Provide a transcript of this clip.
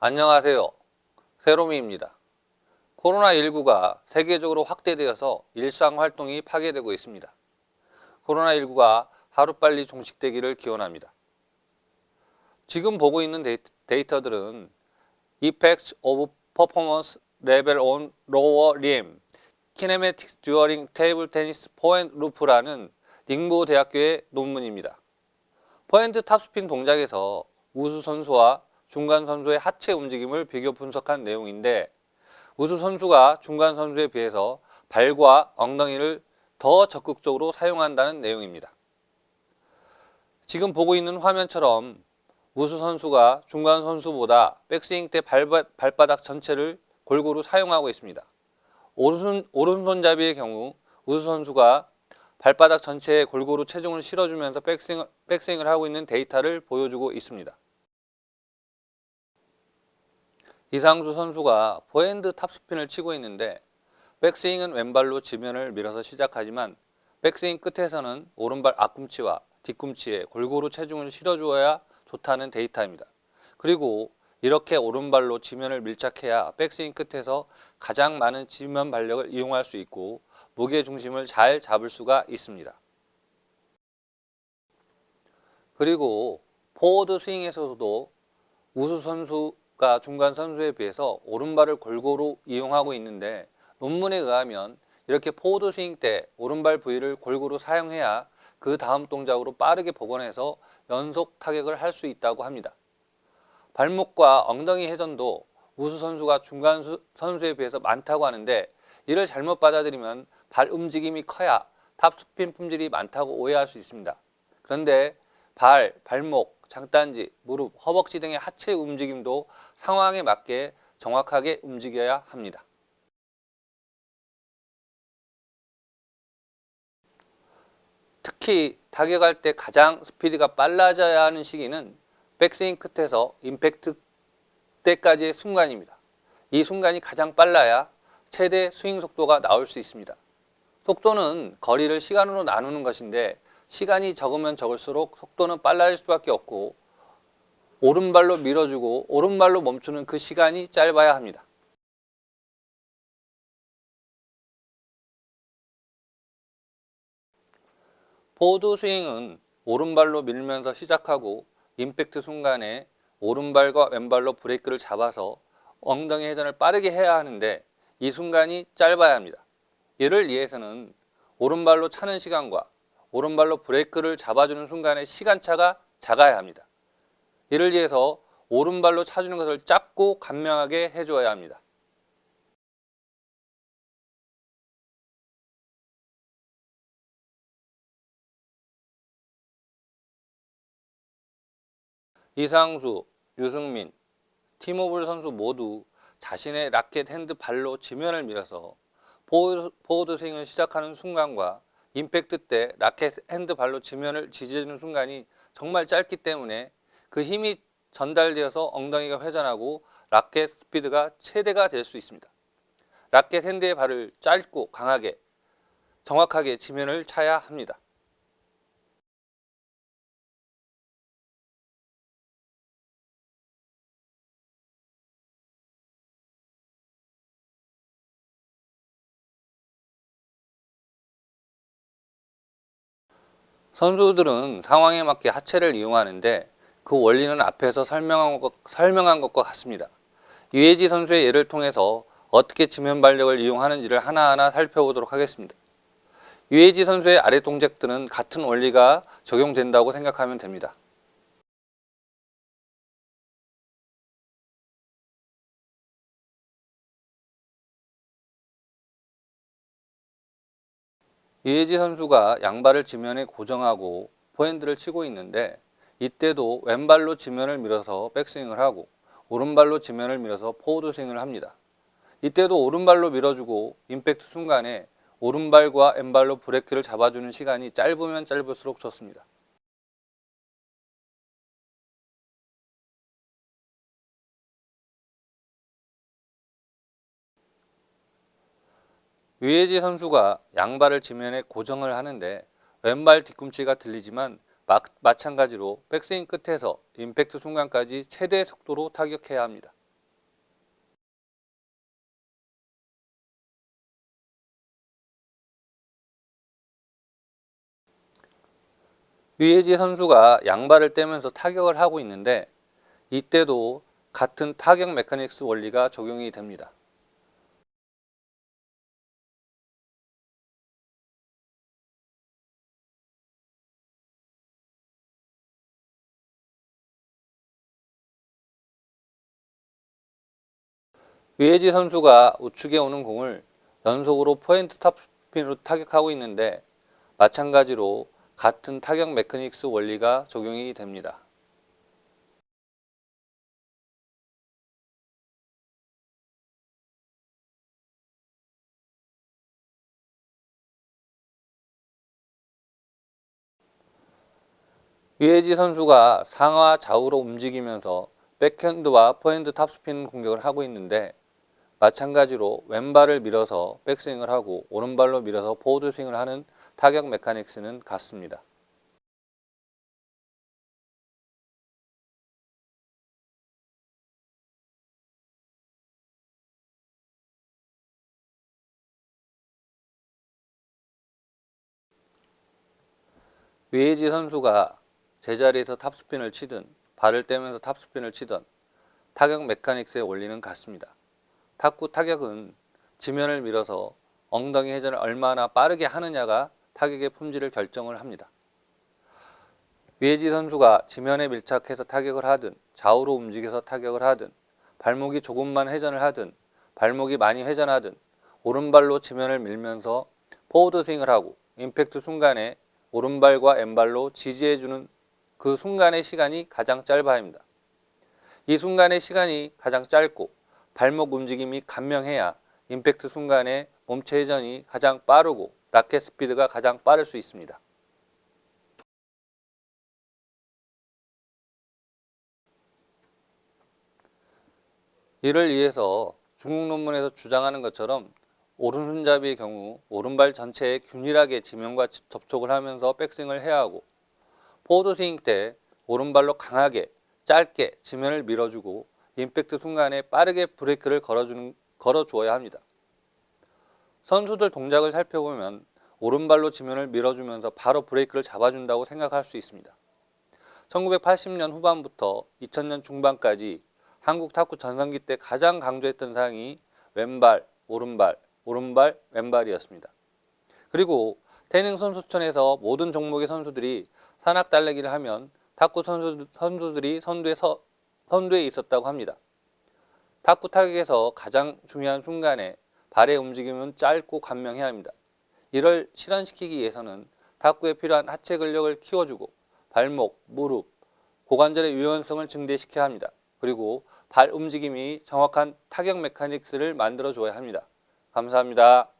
안녕하세요. 세로미입니다. 코로나19가 세계적으로 확대되어서 일상 활동이 파괴되고 있습니다. 코로나19가 하루빨리 종식되기를 기원합니다. 지금 보고 있는 데이터, 데이터 들은 Effects of Performance Level on Lower Limb Kinematics During Table Tennis Point Loop라는 닝보 대학교의 논문입니다. 포핸드 탑스핀 동작에서 우수 선수와 중간 선수의 하체 움직임을 비교 분석한 내용인데 우수 선수가 중간 선수에 비해서 발과 엉덩이를 더 적극적으로 사용한다는 내용입니다. 지금 보고 있는 화면처럼 우수 선수가 중간 선수보다 백스윙 때 발바, 발바닥 전체를 골고루 사용하고 있습니다. 오른손, 오른손잡이의 경우 우수 선수가 발바닥 전체에 골고루 체중을 실어주면서 백스윙, 백스윙을 하고 있는 데이터를 보여주고 있습니다. 이상수 선수가 포핸드 탑스핀을 치고 있는데 백스윙은 왼발로 지면을 밀어서 시작하지만 백스윙 끝에서는 오른발 앞꿈치와 뒤꿈치에 골고루 체중을 실어주어야 좋다는 데이터입니다. 그리고 이렇게 오른발로 지면을 밀착해야 백스윙 끝에서 가장 많은 지면 발력을 이용할 수 있고 무게 중심을 잘 잡을 수가 있습니다. 그리고 포워드 스윙에서도 우수 선수 가 중간 선수에 비해서 오른발을 골고루 이용하고 있는데 논문에 의하면 이렇게 포워드 스윙 때 오른발 부위를 골고루 사용해야 그 다음 동작으로 빠르게 복원해서 연속 타격을 할 수 있다고 합니다. 발목과 엉덩이 회전도 우수 선수가 중간 수- 선수에 비해서 많다고 하는데 이를 잘못 받아들이면 발 움직임이 커야 탑스핀 품질이 많다고 오해할 수 있습니다. 그런데 발, 발목, 장단지, 무릎, 허벅지 등의 하체 움직임도 상황에 맞게 정확하게 움직여야 합니다. 특히 타격할 때 가장 스피드가 빨라져야 하는 시기는 백스윙 끝에서 임팩트 때까지의 순간입니다. 이 순간이 가장 빨라야 최대 스윙 속도가 나올 수 있습니다. 속도는 거리를 시간으로 나누는 것인데 시간이 적으면 적을수록 속도는 빨라질 수밖에 없고 오른발로 밀어주고 오른발로 멈추는 그 시간이 짧아야 합니다. 포드 스윙은 오른발로 밀면서 시작하고 임팩트 순간에 오른발과 왼발로 브레이크를 잡아서 엉덩이 회전을 빠르게 해야 하는데 이 순간이 짧아야 합니다. 이를 위해서는 오른발로 차는 시간과 오른발로 브레이크를 잡아주는 순간의 시간차가 작아야 합니다. 이를 위해서 오른발로 차주는 것을 짧고 간명하게 해줘야 합니다. 이상수, 유승민, 티모블 선수 모두 자신의 라켓 핸드 발로 지면을 밀어서 포워드 스윙을 시작하는 순간과 임팩트 때 라켓 핸드 발로 지면을 지지는 순간이 정말 짧기 때문에 그 힘이 전달되어서 엉덩이가 회전하고 라켓 스피드가 최대가 될 수 있습니다. 라켓 핸드의 발을 짧고 강하게 정확하게 지면을 차야 합니다. 선수들은 상황에 맞게 하체를 이용하는데 그 원리는 앞에서 설명한, 것, 설명한 것과 같습니다. 유해지 선수의 예를 통해서 어떻게 지면 발력을 이용하는지를 하나하나 살펴보도록 하겠습니다. 유해지 선수의 아래 동작들은 같은 원리가 적용된다고 생각하면 됩니다. 유해지 선수가 양발을 지면에 고정하고 포핸드를 치고 있는데 이때도 왼발로 지면을 밀어서 백스윙을 하고 오른발로 지면을 밀어서 포워드 스윙을 합니다. 이때도 오른발로 밀어주고 임팩트 순간에 오른발과 왼발로 브레이크를 잡아주는 시간이 짧으면 짧을수록 좋습니다. 위혜지 선수가 양발을 지면에 고정을 하는데 왼발 뒤꿈치가 들리지만 마, 마찬가지로 백스윙 끝에서 임팩트 순간까지 최대 속도로 타격해야 합니다. 위혜지 선수가 양발을 떼면서 타격을 하고 있는데 이때도 같은 타격 메카닉스 원리가 적용이 됩니다. 위혜지 선수가 우측에 오는 공을 연속으로 포인트 탑스핀으로 타격하고 있는데 마찬가지로 같은 타격 메카닉스 원리가 적용이 됩니다. 위혜지 선수가 상하 좌우로 움직이면서 백핸드와 포핸드 탑스핀 공격을 하고 있는데 마찬가지로 왼발을 밀어서 백스윙을 하고 오른발로 밀어서 포워드 스윙을 하는 타격 메카닉스는 같습니다. 위에지 선수가 제자리에서 탑스핀을 치든 발을 떼면서 탑스핀을 치든 타격 메카닉스의 원리는 같습니다. 탁구 타격은 지면을 밀어서 엉덩이 회전을 얼마나 빠르게 하느냐가 타격의 품질을 결정을 합니다. 위에지 선수가 지면에 밀착해서 타격을 하든 좌우로 움직여서 타격을 하든 발목이 조금만 회전을 하든 발목이 많이 회전하든 오른발로 지면을 밀면서 포워드 스윙을 하고 임팩트 순간에 오른발과 왼발로 지지해주는 그 순간의 시간이 가장 짧아야 합니다. 이 순간의 시간이 가장 짧고 발목 움직임이 간명해야 임팩트 순간에 몸체 회전이 가장 빠르고 라켓 스피드가 가장 빠를 수 있습니다. 이를 위해서 중국 논문에서 주장하는 것처럼 오른손잡이의 경우 오른발 전체에 균일하게 지면과 접촉을 하면서 백스윙을 해야 하고 포워드 스윙 때 오른발로 강하게 짧게 지면을 밀어주고 임팩트 순간에 빠르게 브레이크를 걸어주는, 걸어주어야 합니다. 선수들 동작을 살펴보면 오른발로 지면을 밀어주면서 바로 브레이크를 잡아준다고 생각할 수 있습니다. 1980년 후반부터 2000년 중반까지 한국 탁구 전성기 때 가장 강조했던 사항이 왼발, 오른발, 오른발, 왼발이었습니다. 그리고 태닝 선수촌에서 모든 종목의 선수들이 산악 달리기를 하면 탁구 선수, 선수들이 선두에, 서, 선두에 있었다고 합니다. 탁구 타격에서 가장 중요한 순간에 발의 움직임은 짧고 간명해야 합니다. 이를 실현시키기 위해서는 탁구에 필요한 하체 근력을 키워주고 발목, 무릎, 고관절의 유연성을 증대시켜야 합니다. 그리고 발 움직임이 정확한 타격 메카닉스를 만들어 줘야 합니다. 감사합니다.